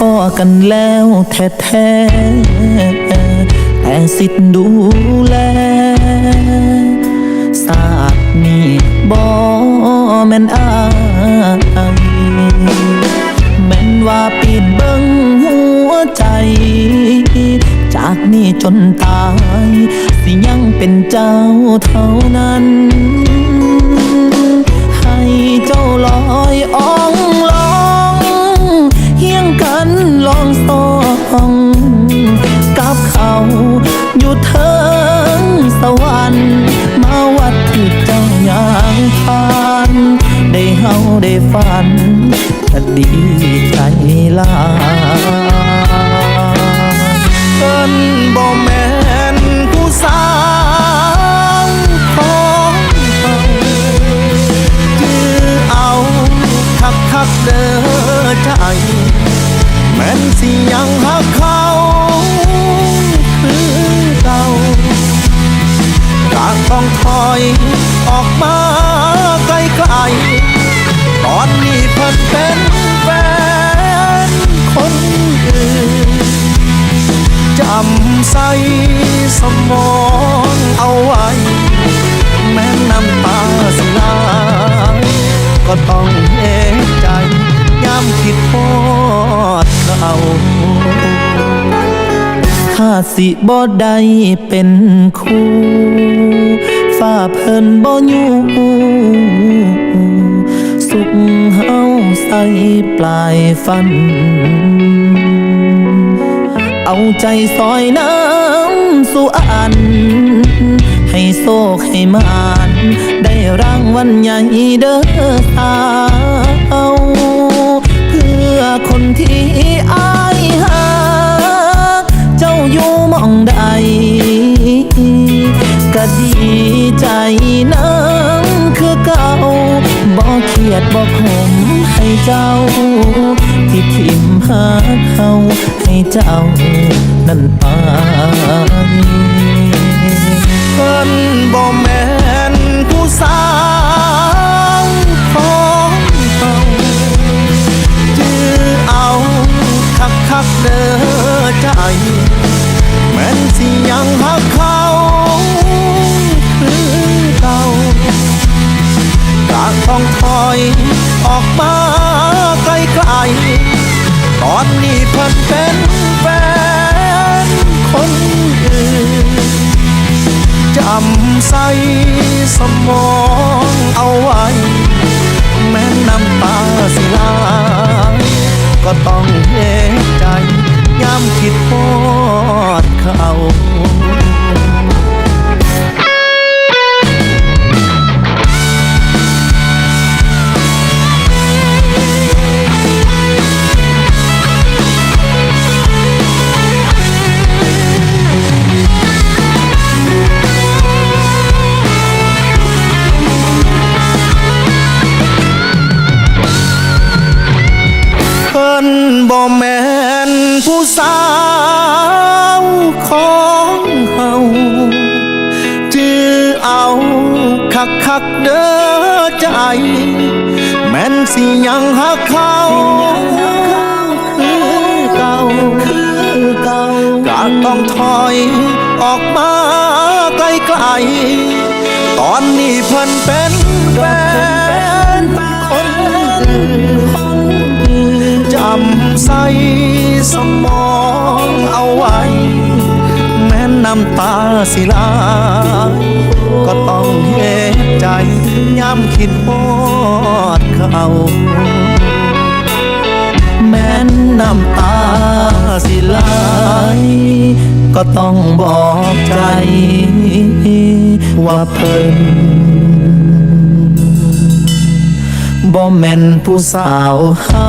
พ่อกันแล้วแท้ๆแต่สิทธิ์ดูแลศาสตร์นี้บ่แม่นอายแม่นว่าปีนเบิ่งหัวใจ จากนี้จนตาย สิยังเป็นเจ้าเท่านั้น ดีใจลาเอิ้นบ่แม่นผู้สาวของเขาจื้อเอาคักคักเด้อใจ แม่นสิยังหักเขาคือเก่ากาต้องถอย มองเอาไว้ แม้น้ำตาสิไหลก็ต้องเห็ใจย้ำคิดพอดเขาข้าสิบ่ได้เป็นคู่ฝ้าเพิ่นบ่อยู่สุขเฮาใส่ปลายฟัน เอาใจซอยน้ สู่อัน ให้โศกให้มานได้รางวัลใหญ่เด้อสาวเพื่อคนที่อายหาเจ้าอยู่มองใดก็ดีใจนังคือเก่า ยดบอกผมให้เจ้า ที่ทิมหาเขาให้เจ้า นั่นไปเพิ่นบ่แม่ ใสสมองเอาไว้ แม้น้ำตาสิลาก็ต้องเห็ คักคักๆเด้อใจ แม่นสิยังหักเขาคือเก่าคือเก่าก็ต้องถอยออกมาไกลๆตอนนี้เพิ่นเป็นแฟนคนอื่นจำใส่สมองเอาไว้ แม้น้ำตาสิไหลก็ต้องเห็น ใจย้ำคิดพอดเขาแม้นน้ำตาสิไหลก็ต้องบอกใจ ว่าเพิ่นบ่แม่นผู้สาวเฮา